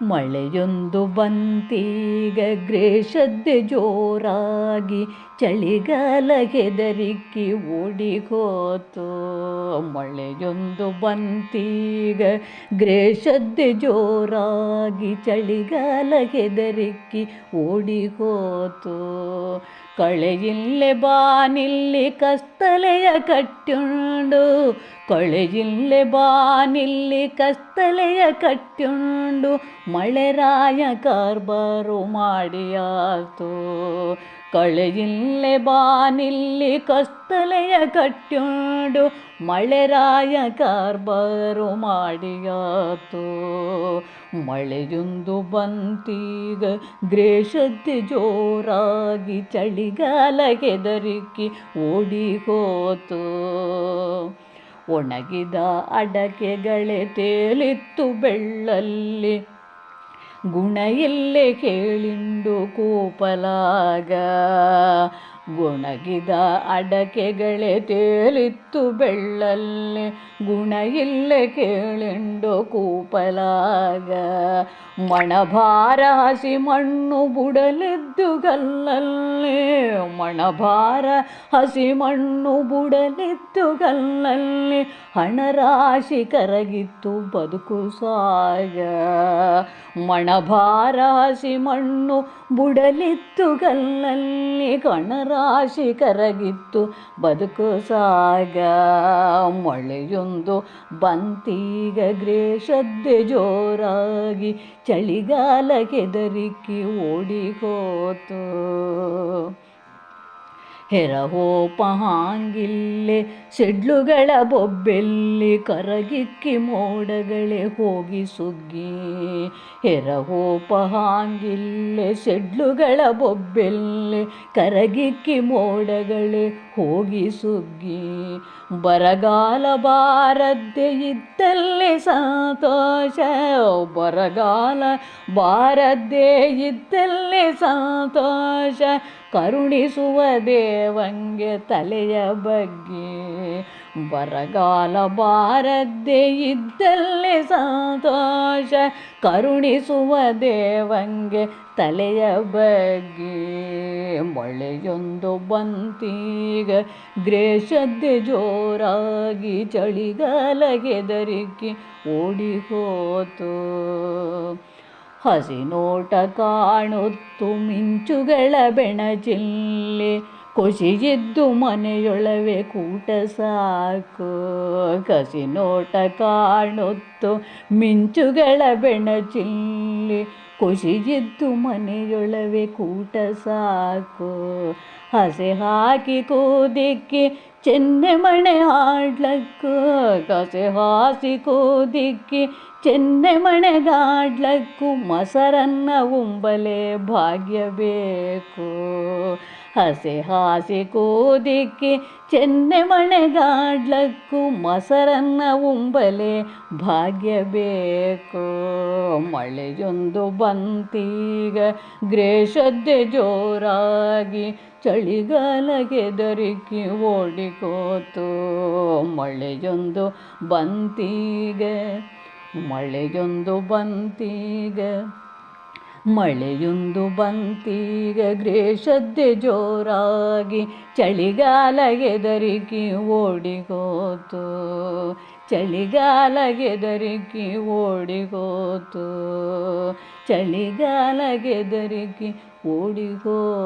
ಮಳೆಯೊಂದು ಬಂತೀಗ ಗ್ರೇಷದ್ದೆ ಜೋರಾಗಿ ಚಳಿಗಾಲ ಹೆದರಿಕ್ಕಿ ಓಡಿಗೋತು ಮಳೆಯೊಂದು ಬಂತೀಗ ಗ್ರೇಷದ್ದೆ ಜೋರಾಗಿ ಚಳಿಗಾಲ ಹೆದರಿಕ್ಕಿ ಓಡಿಗೋತು ಕಳೆಯಿಲ್ಲೆ ಬಾನಿಲ್ಲಿ ಕಸ್ತಲೆಯ ಕಟ್ಟುಂಡು ಕೊಳೆಯಿಲ್ಲೆ ಬಾನಿಲ್ಲಿ ಕಸ್ತಲೆಯ ಕಟ್ಟುಂಡು ಮಳೆರಾಯ ಕಾರ್ಬಾರು ಮಾಡಿಯಾತು ಕಳೆಯಿಲ್ಲೆ ಬಾನಿಲ್ಲಿ ಕಸ್ತಲೆಯ ಕಟ್ಟುಂಡು ಮಳೆರಾಯ ಕಾರ್ಬಾರು ಮಾಡಿಯಾತು ಮಳೆಯೊಂದು ಬಂತೀಗ ಗ್ರೇಷದ್ದೆ ಜೋರಾಗಿ ಚಳಿಗಾಲ ಹೆದರಿಕಿ ಓಡಿಗೋತು ಒಣಗಿದ ಅಡಕೆಗಳೇ ತೇಲಿತ್ತು ಬೆಳ್ಳಲ್ಲಿ ಗುಣ ಇಲ್ಲೇ ಕೇಳಿಂಡು ಕೂಪಲಾಗ. ಗೊಣಗಿದ ಅಡಕೆಗಳೇ ತೇಲಿತ್ತು ಬೆಳ್ಳಲ್ಲಿ. ಗುಣ ಇಲ್ಲೇ ಕೇಳಿಂಡು ಕೂಪಲಾಗ. ಮಣಭಾರ ಹಸಿ ಮಣ್ಣು ಬುಡಲಿದ್ದು ಗಲ್ಲಲ್ಲಿ. ಮಣಭಾರ ಹಸಿ ಮಣ್ಣು ಬುಡಲಿದ್ದು ಗಲ್ಲಲ್ಲಿ. ಹಣರಾಶಿ ಕರಗಿತ್ತು ಬದುಕು ಸಾಗ. ಮಣಭಾರ ಹಸಿ ಮಣ್ಣು ಬುಡಲಿತ್ತು ಗಲ್ಲಲ್ಲಿ. ಕಣರಾಶಿ ಕರಗಿತ್ತು. ಬದುಕು ಸಾಗ ಮೊಳೆಯೊಂದು ಬಂತೀಗ ಗ್ರೇಷದ್ದೆ ಜೋರಾಗಿ ಚಳಿಗಾಲ ಕೆದರಿಕ್ಕಿ ಓಡಿಗೋತು ಹೆರಹೋಪ ಪಹಾಂಗಿಲ್ಲೆ ಸಿಡ್ಲುಗಳ ಬೊಬ್ಬೆಲ್ಲಿ ಕರಗಿಕ್ಕಿ ಮೋಡಗಳೇ ಹೋಗಿ ಸುಗ್ಗಿ. ಹೆರಹೋಪಹಾಂಗಿಲ್ಲೆ ಸಿಡ್ಲುಗಳ ಬೊಬ್ಬೆಲ್ಲಿ ಕರಗಿಕ್ಕಿ ಮೋಡಗಳೇ ಹೋಗಿ ಸುಗ್ಗಿ. ಬರಗಾಲ ಬಾರದ್ದೆ ಇದ್ದಲ್ಲಿ ಸಂತೋಷ, ಬರಗಾಲ ಬಾರದ್ದೇ ಇದ್ದಲ್ಲಿ ಸಂತೋಷ. ಕರುಣಿಸುವ ದೇವಂಗೆ ತಲೆಯ ಬಗ್ಗೆ ಬರಗಾಲ ಬಾರದ್ದೇ ಇದ್ದಲ್ಲಿ ಸಂತೋಷ ಕರುಣಿಸುವ ದೇವಂಗೆ ತಲೆಯ ಬಗ್ಗೆ ಮಳೆಯೊಂದು ಬಂತೀಗ ಗ್ರೇಷದ್ದೆ ಜೋರಾಗಿ ಚಳಿಗಾಲ ಗೆದರಿಕಿ ಓಡಿಹೋತು ಹಸಿ ನೋಟ ಕಾಣುತ್ತು ಮಿಂಚುಗಳ ಬೆಣಜಿಲ್ಲೆ ಖುಷಿಯಿದ್ದು ಮನೆಯೊಳವೆ ಕೂಟ ಸಾಕು. ಕಸಿ ನೋಟ ಕಾಣುತ್ತು ಮಿಂಚುಗಳ ಬೆಣಚಿಲ್ಲಿ ಖುಷಿಯಿದ್ದು ಮನೆಯೊಳವೆ ಕೂಟ ಸಾಕು. ಹಸೆ ಹಾಕಿ ಕೂದಿಕ್ಕೆ ಚೆನ್ನೆ ಮಣೆ ಆಡ್ಲಕ್ಕು ಕಸೆ ಹಾಸಿ ಕೂದಿಕ್ಕಿ ಚೆನ್ನೆ ಮಣೆಗಾಡ್ಲಕ್ಕು ಮೊಸರನ್ನ ಉಂಬಲೆ ಭಾಗ್ಯ ಬೇಕು. ಹಸೆ ಹಾಸಿ ಕೂದಿಕ್ಕೆ ಚೆನ್ನೆ ಮಣೆಗಾಡ್ಲಕ್ಕು ಮೊಸರನ್ನ ಉಂಬಲೆ ಭಾಗ್ಯ ಬೇಕು. ಮಳೆಯೊಂದು ಬಂತೀಗ ಗ್ರೇಷದ್ದೆ ಜೋರಾಗಿ ಚಳಿಗಾಲ ದೊರಕಿ ಓಡಿಕೋತು. ಮಳೆಯೊಂದು ಬಂತೀಗ ಮಳೆಯೊಂದು ಬಂತೀಗ ಮಳೆಯೊಂದು ಬಂತೀಗ ಗ್ರೇಷದ್ದೆ ಜೋರಾಗಿ ಚಳಿಗಾಲ ಎದರಿಕಿ ಓಡಿಗೋತು, ಚಳಿಗಾಲ ಗೆದರಿಕಿ ಓಡಿಗೋತು, ಚಳಿಗಾಲ ಗೆದರಿಕಿ ಓಡಿಗೋತು.